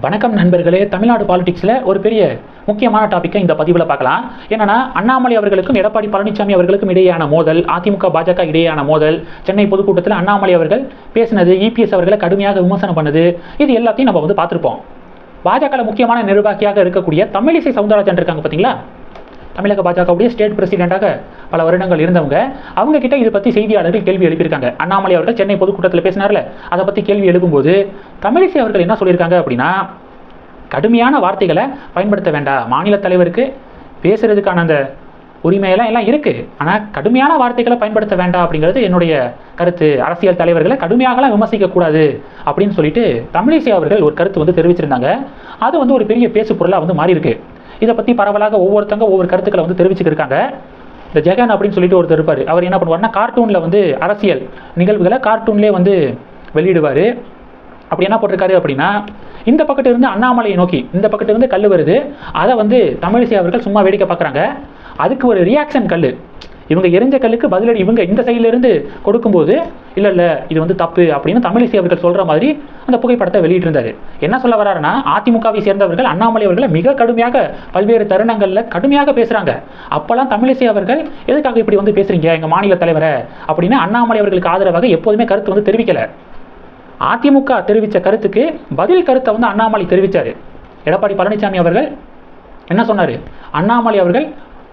வணக்கம் நண்பர்களே தமிழ்நாடு பாலிடிக்ஸில் ஒரு பெரிய முக்கியமான டாப்பிக்கை இந்த பதிவில் பார்க்கலாம். என்னன்னா அண்ணாமலை அவர்களுக்கும் எடப்பாடி பழனிசாமி அவர்களுக்கும் இடையேயான மோதல் அதிமுக பாஜக இடையேயான மோதல் சென்னை பொதுக்கூட்டத்தில் அண்ணாமலை அவர்கள் பேசினது இபிஎஸ் அவர்களை கடுமையாக விமர்சனம் பண்ணது இது எல்லாத்தையும் நம்ம வந்து பார்த்துருப்போம். பாஜக முக்கியமான நிர்வாகியாக இருக்கக்கூடிய தமிழிசை சவுந்தரராஜன் இருக்காங்க பார்த்தீங்களா? தமிழக பாஜகவுடைய ஸ்டேட் பிரசிடென்ட்டாக பல வருடங்கள் இருந்தவங்க அவங்க கிட்ட இதை பற்றி செய்தியாளர்கள் கேள்வி எழுப்பியிருக்காங்க. அண்ணாமலை அவர்கள் சென்னை பொதுக்கூட்டத்தில் பேசினார்ல அதை பற்றி கேள்வி எழுப்பும்போது தமிழிசை அவர்கள் என்ன சொல்லியிருக்காங்க அப்படின்னா கடுமையான வார்த்தைகளை பயன்படுத்த வேண்டாம். மாநில தலைவருக்கு பேசுறதுக்கான அந்த உரிமையெல்லாம் எல்லாம் இருக்குது ஆனால் கடுமையான வார்த்தைகளை பயன்படுத்த வேண்டாம் அப்படிங்கிறது என்னுடைய கருத்து. அரசியல் தலைவர்களை கடுமையாகலாம் விமர்சிக்கக்கூடாது அப்படின்னு சொல்லிட்டு தமிழிசை அவர்கள் ஒரு கருத்து வந்து தெரிவிச்சிருந்தாங்க. அது வந்து ஒரு பெரிய பேசு பொருளாக வந்து மாறி இருக்குது இதை பற்றி பரவலாக ஒவ்வொருத்தங்க ஒவ்வொரு கருத்துக்களை வந்து தெரிவிச்சுக்கிருக்காங்க. இந்த ஜெகன் அப்படின்னு சொல்லிட்டு ஒருத்தர் இருப்பார். அவர் என்ன பண்ணுவார்னா கார்ட்டூனில் வந்து அரசியல் நிகழ்வுகளை கார்ட்டூன்லேயே வந்து வெளியிடுவார். அப்படி என்ன போட்டிருக்காரு அப்படின்னா இந்த பக்கத்து இருந்து அண்ணாமலையை நோக்கி இந்த பக்கத்து இருந்து கல் வருது. அதை வந்து தமிழிசை அவர்கள் சும்மா வேடிக்கை பார்க்குறாங்க. அதுக்கு ஒரு ரியாக்ஷன் கல் இவங்க எரிஞ்ச கல்லுக்கு பதிலடி இவங்க இந்த சைட்லேருந்து கொடுக்கும்போது இல்லை இல்லை இது வந்து தப்பு அப்படின்னு தமிழிசை அவர்கள் சொல்கிற மாதிரி அந்த புகைப்படத்தை வெளியிட்டிருந்தார். என்ன சொல்ல வராருன்னா அதிமுகவை சேர்ந்தவர்கள் அண்ணாமலை அவர்களை மிக கடுமையாக பல்வேறு தருணங்களில் கடுமையாக பேசுகிறாங்க அப்போல்லாம் தமிழிசை அவர்கள் எதுக்காக இப்படி வந்து பேசுறீங்க? எங்கள் மாநில தலைவரை அப்படின்னு அண்ணாமலை அவர்களுக்கு ஆதரவாக எப்போதுமே கருத்து வந்து தெரிவிக்கலை. அதிமுக தெரிவித்த கருத்துக்கு பதில் கருத்தை வந்து அண்ணாமலை தெரிவித்தார் எடப்பாடி பழனிசாமி அவர்கள் என்ன சொன்னார்? அண்ணாமலை அவர்கள்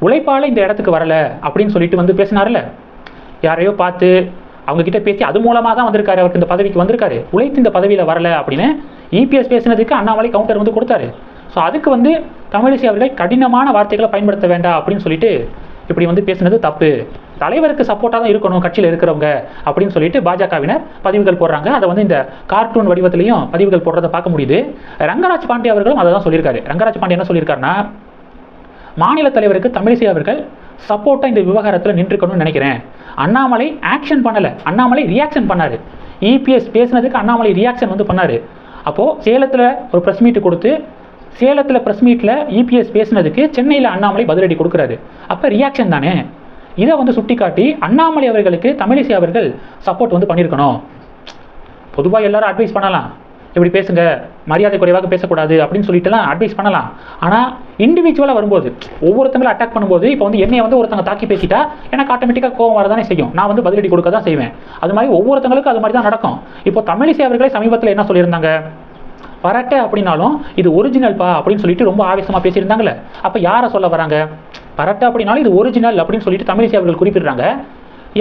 உழைப்பால் இந்த இடத்துக்கு வரல அப்படின்னு சொல்லிட்டு வந்து பேசினார்ல. யாரையோ பார்த்து அவங்கக்கிட்ட பேசி அது மூலமாக தான் வந்திருக்காரு அவருக்கு இந்த பதவிக்கு வந்திருக்காரு. உழைத்து இந்த பதவியில் வரல அப்படின்னு இபிஎஸ் பேசினதுக்கு அண்ணாமலை கவுண்டர் வந்து கொடுத்தாரு. ஸோ அதுக்கு வந்து தமிழிசை அவர்கள் கடினமான வார்த்தைகளை பயன்படுத்த வேண்டாம் அப்படின்னு சொல்லிட்டு இப்படி வந்து பேசினது தப்பு. தலைவருக்கு சப்போர்ட்டாக தான் இருக்கணும் கட்சியில் இருக்கிறவங்க அப்படின்னு சொல்லிட்டு பாஜகவினர் பதிவுகள் போடுறாங்க. அதை வந்து இந்த கார்ட்டூன் வடிவத்திலையும் பதிவுகள் போடுறதை பார்க்க முடியுது. ரங்கராஜ் பாண்டே அவர்களும் அதை தான் சொல்லியிருக்காரு. ரங்கராஜ் பாண்டே என்ன சொல்லியிருக்காருன்னா மாநில தலைவருக்கு தமிழிசை அவர்கள் சப்போர்ட்டாக இந்த விவகாரத்தில் நின்றுக்கணும்னு நினைக்கிறேன். அண்ணாமலை ஆக்ஷன் பண்ணலை. அண்ணாமலை ரியாக்ஷன் பண்ணார். இபிஎஸ் பேசினதுக்கு அண்ணாமலை ரியாக்ஷன் வந்து பண்ணார். அப்போது சேலத்தில் ஒரு ப்ரெஸ் மீட் கொடுத்து சேலத்தில் ப்ரெஸ் மீட்டில் இபிஎஸ் பேசினதுக்கு சென்னையில் அண்ணாமலை பதிலடி கொடுக்குறாரு. அப்போ ரியாக்ஷன் தானே? இதை வந்து சுட்டிக்காட்டி அண்ணாமலை அவர்களுக்கு தமிழிசை அவர்கள் சப்போர்ட் வந்து பண்ணியிருக்கணும் பொதுவாக எல்லாரும் அட்வைஸ் பண்ணலாம். இப்படி பேசுங்க மரியாதை குறைவாக பேசக்கூடாது அப்படின்னு சொல்லிட்டுலாம் அட்வைஸ் பண்ணலாம். ஆனால் இண்டிவிஜுவலாக வரும்போது ஒவ்வொருத்தங்களும் அட்டாக் பண்ணும்போது இப்போ வந்து என்னை வந்து ஒருத்தங்க தாக்கி பேசிட்டா எனக்கு ஆட்டோமேட்டிக்காக கோவம் வரதானே செய்யும். நான் வந்து பதிலடி கொடுக்க தான் செய்வேன். அது மாதிரி ஒவ்வொருத்தங்களுக்கும் அது மாதிரி தான் நடக்கும். இப்போ தமிழிசை அவர்களே சமீபத்தில் என்ன சொல்லியிருந்தாங்க? பரட்டை அப்படின்னாலும் இது ஒரிஜினல்ப்பா அப்படின்னு சொல்லிட்டு ரொம்ப ஆவேசமாக பேசியிருந்தாங்களே அப்போ யாரை சொல்ல வராங்க? பரட்டை அப்படின்னாலும் இது ஒரிஜினல் அப்படின்னு சொல்லிட்டு தமிழிசை அவர்கள் குறிப்பிடுறாங்க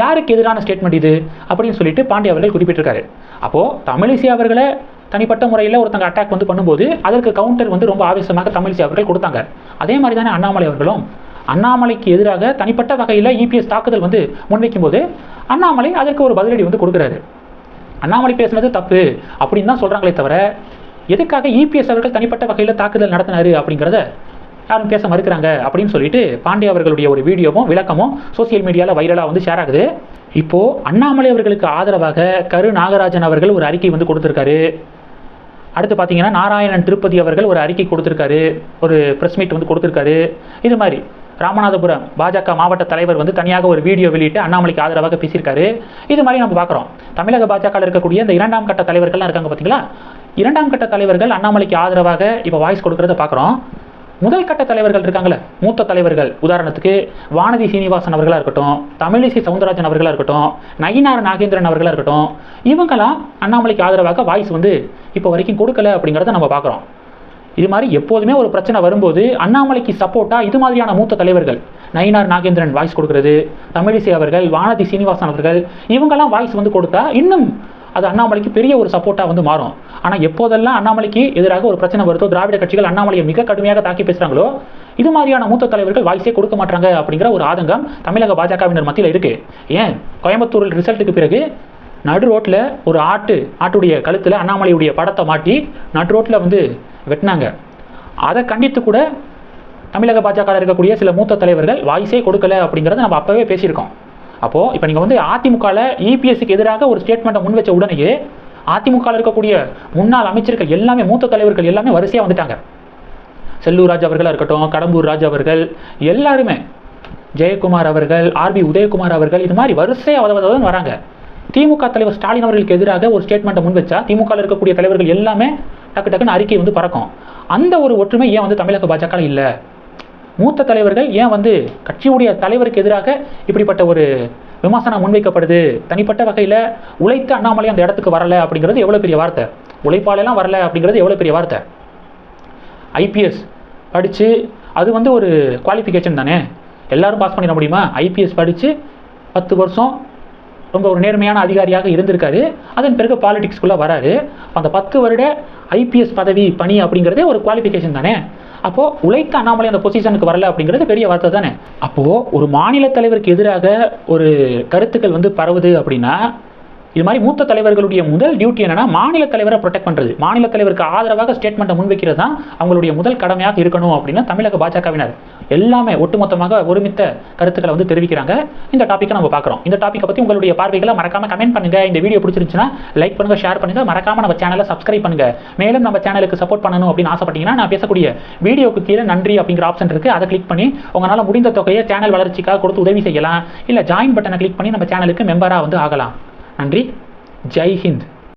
யாருக்கு எதிரான ஸ்டேட்மெண்ட் இது? அப்படின்னு சொல்லிட்டு பாண்டிய அவர்கள் குறிப்பிட்டிருக்காரு. அப்போது தமிழிசை அவர்களை தனிப்பட்ட முறையில் ஒருத்தங்க அட்டாக் வந்து பண்ணும்போது அதற்கு கவுண்டர் வந்து ரொம்ப ஆவேசமாக தமிழிசை அவர்கள் கொடுத்தாங்க. அதே மாதிரி தானே அண்ணாமலை அவர்களும். அண்ணாமலைக்கு எதிராக தனிப்பட்ட வகையில் இபிஎஸ் தாக்குதல் வந்து முன்வைக்கும் போது அண்ணாமலை அதற்கு ஒரு பதிலடி வந்து கொடுக்குறாரு. அண்ணாமலை பேசுனது தப்பு அப்படின்னு தான் சொல்கிறாங்களே தவிர எதுக்காக இபிஎஸ் அவர்கள் தனிப்பட்ட வகையில் தாக்குதல் நடத்தினாரு அப்படிங்கிறத யாரும் பேச மறுக்கிறாங்க அப்படின்னு சொல்லிட்டு பாண்டே அவர்களுடைய ஒரு வீடியோவும் விளக்கமும் சோசியல் மீடியாவில் வைரலாக வந்து ஷேர் ஆகுது. இப்போது அண்ணாமலை அவர்களுக்கு ஆதரவாக கரு நாகராஜன் அவர்கள் ஒரு அறிக்கை வந்து கொடுத்துருக்காரு. அடுத்து பார்த்தீங்கன்னா நாராயணன் திருப்பதி அவர்கள் ஒரு அறிக்கை கொடுத்துருக்காரு ஒரு ப்ரெஸ் மீட் வந்து கொடுத்துருக்காரு. இது மாதிரி ராமநாதபுரம் பாஜக மாவட்ட தலைவர் வந்து தனியாக ஒரு வீடியோ வெளியிட்டு அண்ணாமலைக்கு ஆதரவாக பேசியிருக்காரு. இது மாதிரி நம்ம பார்க்குறோம். தமிழக பாஜகவில் இருக்கக்கூடிய இந்த இரண்டாம் கட்ட தலைவர்கள்லாம் இருக்காங்க பார்த்தீங்களா? இரண்டாம் கட்ட தலைவர்கள் அண்ணாமலைக்கு ஆதரவாக இப்போ வாய்ஸ் கொடுக்குறத பார்க்குறோம். முதல் கட்ட தலைவர்கள் இருக்காங்களே மூத்த தலைவர்கள். உதாரணத்துக்கு வானதி சீனிவாசன் அவர்களாக இருக்கட்டும் தமிழிசை சவுந்தரராஜன் அவர்களாக இருக்கட்டும் நயினார் நாகேந்திரன் அவர்களாக இருக்கட்டும் இவங்கெல்லாம் அண்ணாமலைக்கு ஆதரவாக வாய்ஸ் வந்து இப்போ வரைக்கும் கொடுக்கல அப்படிங்கிறத நம்ம பார்க்குறோம் இது மாதிரி எப்போதுமே ஒரு பிரச்சனை வரும்போது அண்ணாமலைக்கு சப்போர்ட்டாக இது மாதிரியான மூத்த தலைவர்கள் நயினார் நாகேந்திரன் வாய்ஸ் கொடுக்கறது தமிழிசை அவர்கள் வானதி சீனிவாசன் அவர்கள் இவங்கெல்லாம் வாய்ஸ் வந்து கொடுத்தா இன்னும் அது அண்ணாமலைக்கு பெரிய ஒரு சப்போர்ட்டாக வந்து மாறும். ஆனால் எப்போதெல்லாம் அண்ணாமலைக்கு எதிராக ஒரு பிரச்சனை வருதோ திராவிட கட்சிகள் அண்ணாமலையை மிக கடுமையாக தாக்கி பேசுகிறாங்களோ இது மாதிரியான மூத்த தலைவர்கள் வாய்ஸே கொடுக்க மாட்டாங்க அப்படிங்கிற ஒரு ஆதங்கம் தமிழக பாஜகவினர் மத்தியில் இருக்குது ஏன்? கோயம்புத்தூரில் ரிசல்ட்டுக்கு பிறகு நடு ரோட்டில் ஒரு ஆட்டு ஆட்டுடைய கழுத்தில் அண்ணாமலையுடைய படத்தை மாட்டி நடு ரோட்டில் வந்து வெட்டினாங்க. அதை கண்டித்து கூட தமிழக பாஜக இருக்கக்கூடிய சில மூத்த தலைவர்கள் வாய்ஸே கொடுக்கல அப்படிங்கிறத நம்ம அப்போவே பேசியிருக்கோம். அப்போது இப்போ நீங்கள் வந்து அதிமுகவில் இபிஎஸ்சிக்கு எதிராக ஒரு ஸ்டேட்மெண்ட்டை முன் வச்ச உடனேயே அதிமுகவில் இருக்கக்கூடிய முன்னாள் அமைச்சர்கள் எல்லாமே மூத்த தலைவர்கள் எல்லாமே வரிசையாக வந்துட்டாங்க. செல்லூர் ராஜ் அவர்களாக இருக்கட்டும் கடம்பூர் ராஜ் அவர்கள் எல்லாருமே ஜெயக்குமார் அவர்கள் ஆர்பி உதயகுமார் அவர்கள் இது மாதிரி வரிசையாக வதவதவன் வராங்க. திமுக தலைவர் ஸ்டாலின் அவர்களுக்கு எதிராக ஒரு ஸ்டேட்மெண்ட்டை முன் வச்சா திமுகவில் இருக்கக்கூடிய தலைவர்கள் எல்லாமே டக்கு டக்குன்னு அறிக்கை வந்து பறக்கும். அந்த ஒரு ஒற்றுமை ஏன் வந்து தமிழக பாஜக இல்லை? மூத்த தலைவர்கள் ஏன் வந்து கட்சியுடைய தலைவருக்கு எதிராக இப்படிப்பட்ட ஒரு விமர்சனம் முன்வைக்கப்படுது? தனிப்பட்ட வகையில் உழைத்த அண்ணாமலை அந்த இடத்துக்கு வரலை அப்படிங்கிறது எவ்வளோ பெரிய வார்த்தை? உழைப்பாலெல்லாம் வரல அப்படிங்கிறது எவ்வளோ பெரிய வார்த்தை? ஐபிஎஸ் படித்து அது வந்து ஒரு குவாலிஃபிகேஷன் தானே? எல்லாரும் பாஸ் பண்ணிட முடியுமா? ஐபிஎஸ் படித்து பத்து வருஷம் ரொம்ப ஒரு நேர்மையான அதிகாரியாக இருந்திருக்காரு. அதன் பிறகு பாலிடிக்ஸ்குள்ளே வராரு. அந்த பத்து வருட ஐபிஎஸ் பதவி பணி அப்படிங்கிறதே ஒரு குவாலிஃபிகேஷன் தானே? அப்போது உழைத்த அண்ணாமலை அந்த பொசிஷனுக்கு வரல அப்படிங்கிறது பெரிய வார்த்தை தானே? அப்போது ஒரு மாநில தலைவருக்கு எதிராக ஒரு கருத்துக்கள் வந்து பரவுது அப்படின்னா இது மாதிரி மூத்த தலைவர்களுடைய முதல் டியூட்டி என்னன்னா மாநில தலைவரை ப்ரொடெக்ட் பண்ணுறது மாநில தலைவருக்கு ஆதரவாக ஸ்டேட்மெண்ட்டை முன்வைக்கிறது தான் அவங்களுடைய முதல் கடமையாக இருக்கணும் அப்படின்னு தமிழக பாஜகவினர் எல்லாமே ஒட்டுமொத்தமாக ஒருமித்த கருத்துக்களை வந்து தெரிவிக்கிறாங்க. இந்த டாப்பிக்கை நம்ம பார்க்குறோம். இந்த டாப்பிக்கை பற்றி உங்களுடைய பார்வைகளை மறக்காம கமெண்ட் பண்ணுங்க. இந்த வீடியோ பிடிச்சிருந்துச்சுன்னா லைக் பண்ணுங்க ஷேர் பண்ணுங்க. மறக்காம நம்ம சேனலை சப்ஸ்கிரைப் பண்ணுங்க. மேலும் நம்ம சேனலுக்கு சப்போர்ட் பண்ணணும் அப்படின்னு ஆசைப்பட்டீங்கன்னா நான் பேசக்கூடிய வீடியோக்கு கீழே நன்றி அப்படிங்கிற ஆப்ஷன் இருக்கு. அதை கிளிக் பண்ணி உங்களால் முடிந்த தொகையை சேனல் வளர்ச்சிக்காக கொடுத்து உதவி செய்யலாம். இல்லை ஜாயின் பட்டனை கிளிக் பண்ணி நம்ம சேனலுக்கு மெம்பராக வந்து ஆகலாம். நன்றி ஜெய் ஹிந்த்